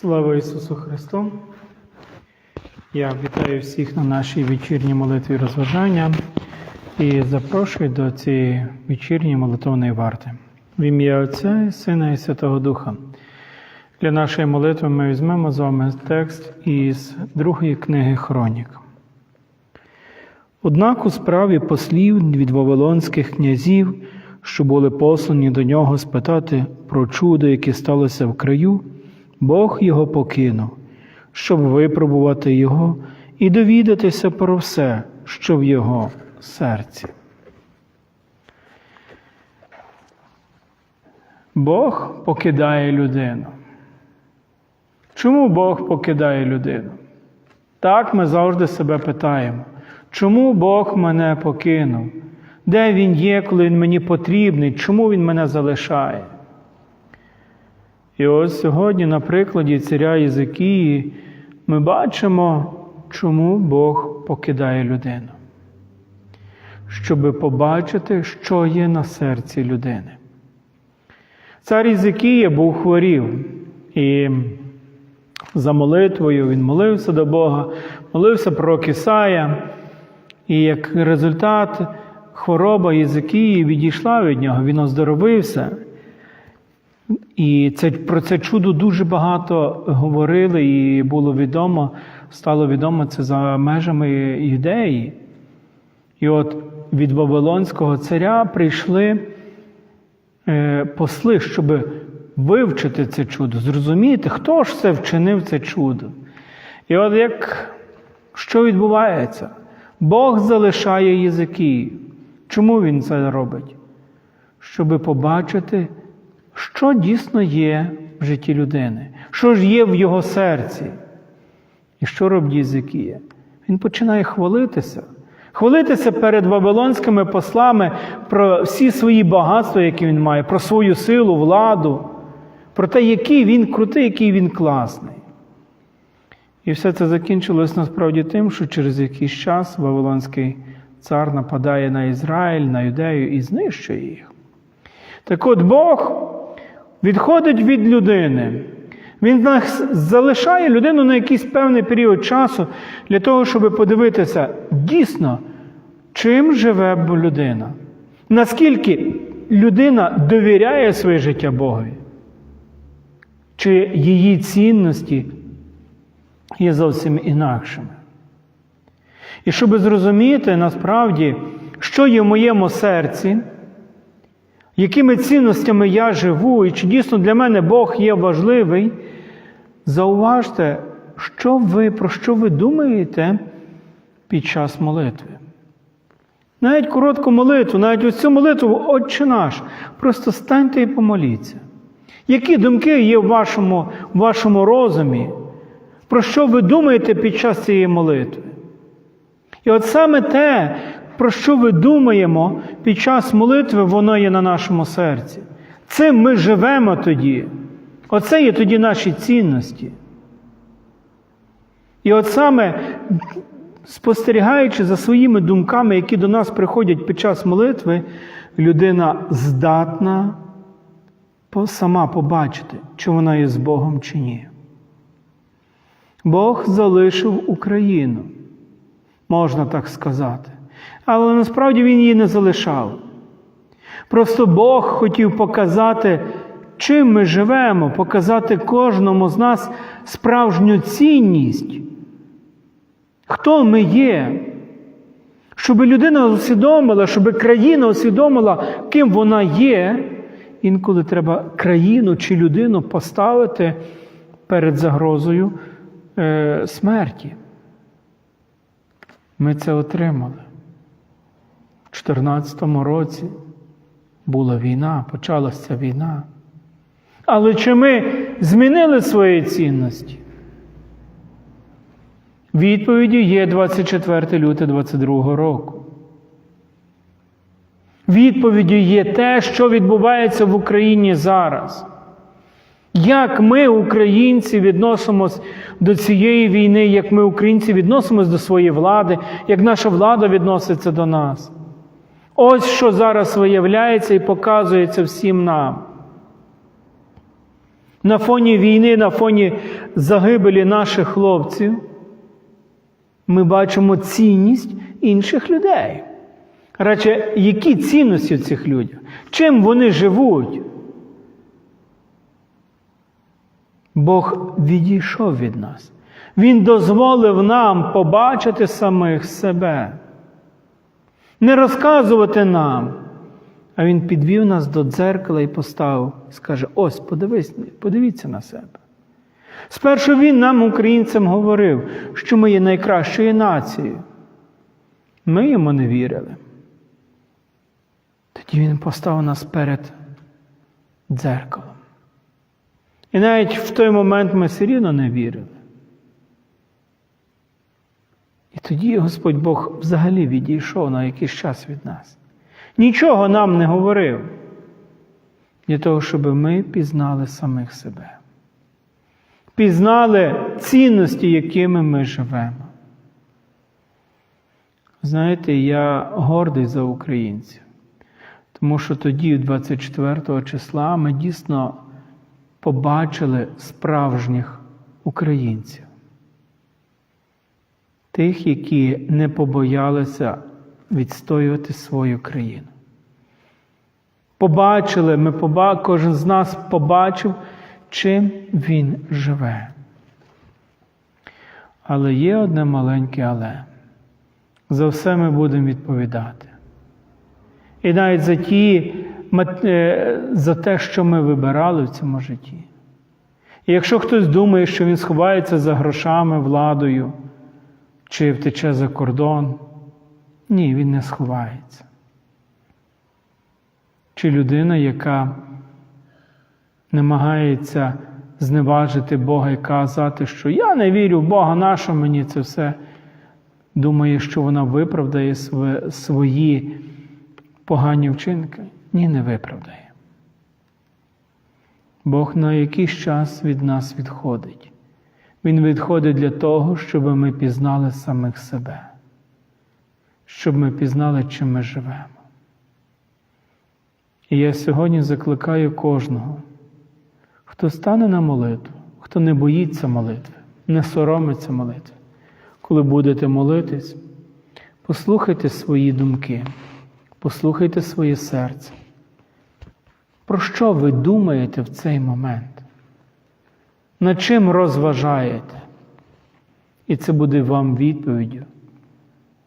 Слава Ісусу Христу! Я вітаю всіх на нашій вечірній молитві розважання і запрошую до цієї вечірньої молитовної варти. В ім'я Отця і Сина і Святого Духа. Для нашої молитви ми візьмемо з вами текст із другої книги Хронік. Однак у справі послів від вавилонських князів, що були послані до нього спитати про чудо, яке сталося в краю, Бог його покинув, щоб випробувати його і довідатися про все, що в його серці. Бог покидає людину. Чому Бог покидає людину? Так ми завжди себе питаємо. Чому Бог мене покинув? Де Він є, коли Він мені потрібний? Чому Він мене залишає? І ось сьогодні, на прикладі царя Єзикії, ми бачимо, чому Бог покидає людину. Щоби побачити, що є на серці людини. Цар Єзикія був хворів, і за молитвою він молився до Бога, молився про Кисая, і як результат хвороба Єзикії відійшла від нього, він оздоровився. І це, про це чудо дуже багато говорили, і було відомо, стало відомо це за межами юдеї. І от від Вавилонського царя прийшли е, посли, щоб вивчити це чудо, зрозуміти, хто ж це вчинив це чудо. І от як що відбувається? Бог залишає язики. Чому він це робить? Щоб побачити, що дійсно є в житті людини, що ж є в його серці. І що робить Єзикія? Він починає хвалитися. Хвалитися перед вавилонськими послами про всі свої багатства, які він має, про свою силу, владу, про те, який він крутий, який він класний. І все це закінчилось насправді тим, що через якийсь час Вавилонський цар нападає на Ізраїль, на юдею і знищує їх. Так от Бог відходить від людини. Він залишає людину на якийсь певний період часу для того, щоб подивитися дійсно, чим живе людина. Наскільки людина довіряє своє життя Богові, чи її цінності є зовсім інакшими. І щоб зрозуміти насправді, що є в моєму серці, якими цінностями я живу, і чи дійсно для мене Бог є важливий, зауважте, що ви, про що ви думаєте під час молитви. Навіть коротку молитву, навіть ось цю молитву, Отче наш, просто станьте і помоліться. Які думки є в вашому, в вашому розумі? Про що ви думаєте під час цієї молитви? І от саме те, про що ви думаємо під час молитви, воно є на нашому серці. Цим ми живемо тоді. Оце є тоді наші цінності. І от саме спостерігаючи за своїми думками, які до нас приходять під час молитви, людина здатна сама побачити, чи вона є з Богом чи ні. Бог залишив Україну, можна так сказати. Але насправді Він її не залишав. Просто Бог хотів показати, чим ми живемо, показати кожному з нас справжню цінність, хто ми є. Щоб людина усвідомила, щоб країна усвідомила, ким вона є, інколи треба країну чи людину поставити перед загрозою е, смерті. Ми це отримали. У 2014 році була війна, почалася війна. Але чи ми змінили свої цінності? Відповіддю є 24 лютого 22 року. Відповіддю є те, що відбувається в Україні зараз. Як ми, українці, відносимось до цієї війни, як ми, українці, відносимось до своєї влади, як наша влада відноситься до нас? Ось що зараз виявляється і показується всім нам. на фоні війни, на фоні загибелі наших хлопців, ми бачимо цінність інших людей. Радше, які цінності в цих людях? Чим вони живуть? Бог відійшов від нас. Він дозволив нам побачити самих себе, не розказувати нам. А Він підвів нас до дзеркала і поставив, скаже: ось, подивись, подивіться на себе. Спершу він нам, українцям, говорив, що ми є найкращою нацією. Ми йому не вірили. Тоді він поставив нас перед дзеркалом. І навіть в той момент ми все рівно не вірили. І тоді Господь Бог взагалі відійшов на якийсь час від нас. Нічого нам не говорив для того, щоб ми пізнали самих себе, пізнали цінності, якими ми живемо. Знаєте, я гордий за українців, тому що тоді, 24 числа, ми дійсно побачили справжніх українців, тих, які не побоялися відстоювати свою країну. Побачили, ми поба... кожен з нас побачив, чим він живе. Але є одне маленьке але. За все ми будемо відповідати. І навіть за ті, е, за те, що ми вибирали в цьому житті. І якщо хтось думає, що він сховається за грошами, владою чи втече за кордон, ні, він не сховається. Чи людина, яка намагається зневажити Бога і казати, що я не вірю в Бога, нащо мені це все, думає, що вона виправдає свої погані вчинки? Ні, не виправдає. Бог на якийсь час від нас відходить. Він відходить для того, щоб ми пізнали самих себе щоб ми пізнали, чим ми живемо. І я сьогодні закликаю кожного, хто стане на молитву, хто не боїться молитви, не соромиться молитви. Коли будете молитись, послухайте свої думки, послухайте своє серце. Про що ви думаєте в цей момент? Над чим розважаєте? І це буде вам відповіддю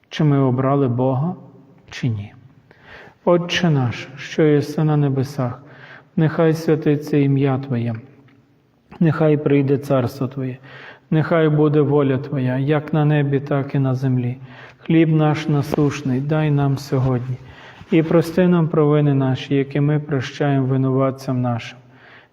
чи ми обрали Бога, чи ні. Отче наш, що єси на небесах, нехай святиться ім'я Твоє, нехай прийде царство Твоє, нехай буде воля Твоя, як на небі, так і на землі. Хліб наш насушний, дай нам сьогодні, і прости нам провини наші, які ми прощаємо винуватцям нашим.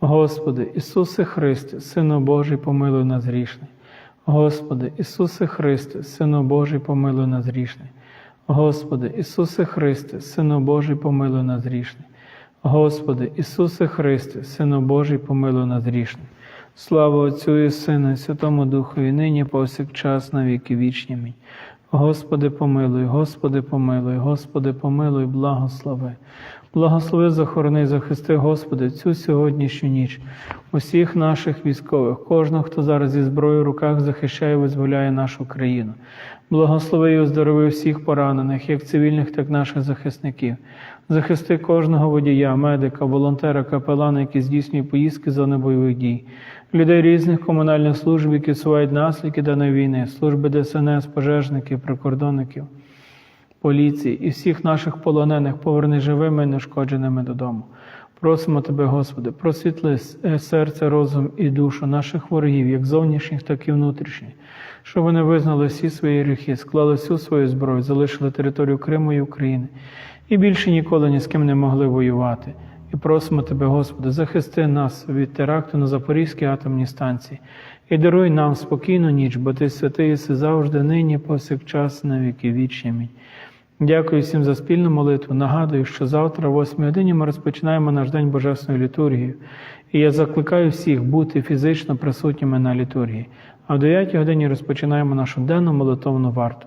Господи, Ісусе Христе, Сину Божий, помилуй нас грішних. Господи, Ісусе Христе, Сину Божий, помилуй нас грішний. Господи, Ісусе Христе, Сину Божий, помилуй нас грішний. Господи, Ісусе Христе, Сину Божий, помилуй нас грішний. Слава Отцю і Сину, і Святому Духу, і нині, повсякчас, на віки вічні. Мій. Господи, помилуй, Господи, помилуй, Господи, помилуй, благослови. Благослови, захорони, захисти, Господи, цю сьогоднішню ніч, усіх наших військових, кожного, хто зараз зі зброєю в руках захищає визволяє нашу країну. Благослови і оздорови всіх поранених, як цивільних, так і наших захисників. Захисти кожного водія, медика, волонтера, капелана, які здійснює поїздки зони бойових дій, людей різних комунальних служб, які сувають наслідки даної війни, служби ДСНС, пожежників, прикордонників поліції і всіх наших полонених. Поверни живими і нешкодженими додому. Просимо Тебе, Господи, просвітли е, серце, розум і душу наших ворогів, як зовнішніх, так і внутрішніх, щоб вони визнали всі свої гріхи, склали всю свою зброю, залишили територію Криму і України і більше ніколи ні з ким не могли воювати. І просимо Тебе, Господи, захисти нас від теракту на Запорізькій атомній станції і даруй нам спокійну ніч, бо Ти святий єси завжди, нині, повсякчас, на віки вічні. Дякую всім за спільну молитву. Нагадую, що завтра, о 8 годині, ми розпочинаємо наш день Божественної літургії. І я закликаю всіх бути фізично присутніми на літургії. А в 9 годині розпочинаємо нашу денну молитовну варту.